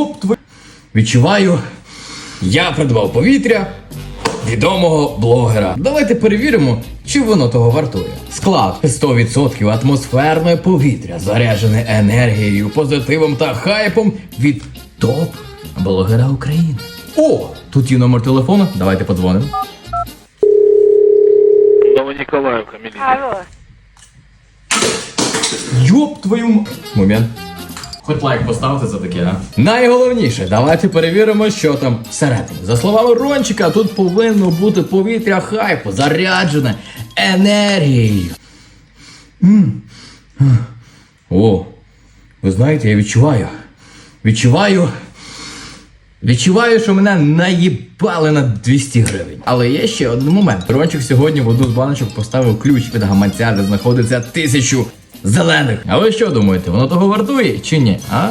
Йоп твою. Відчуваю, я придбав повітря відомого блогера. Давайте перевіримо, чи воно того вартує. Склад 100% атмосферне повітря, заряджене енергією, позитивом та хайпом від топ блогера України. О, тут є номер телефону. Давайте подзвонимо. Новониколаевка, милиция. Алло. Йоп твою м- Момент. Хоч поставте за таке, а? Найголовніше, давайте перевіримо, що там всередині. За словами Рончика, тут повинно бути повітря хайпу, заряджене енергією. О, ви знаєте, я відчуваю. Відчуваю. Відчуваю, що мене наїбали на 200 гривень. Але є ще один момент. Рончик сьогодні в одну з баночок поставив ключ від гаманця, де знаходиться тисячу зелених. А ви що думаєте, воно того вартує чи ні? А?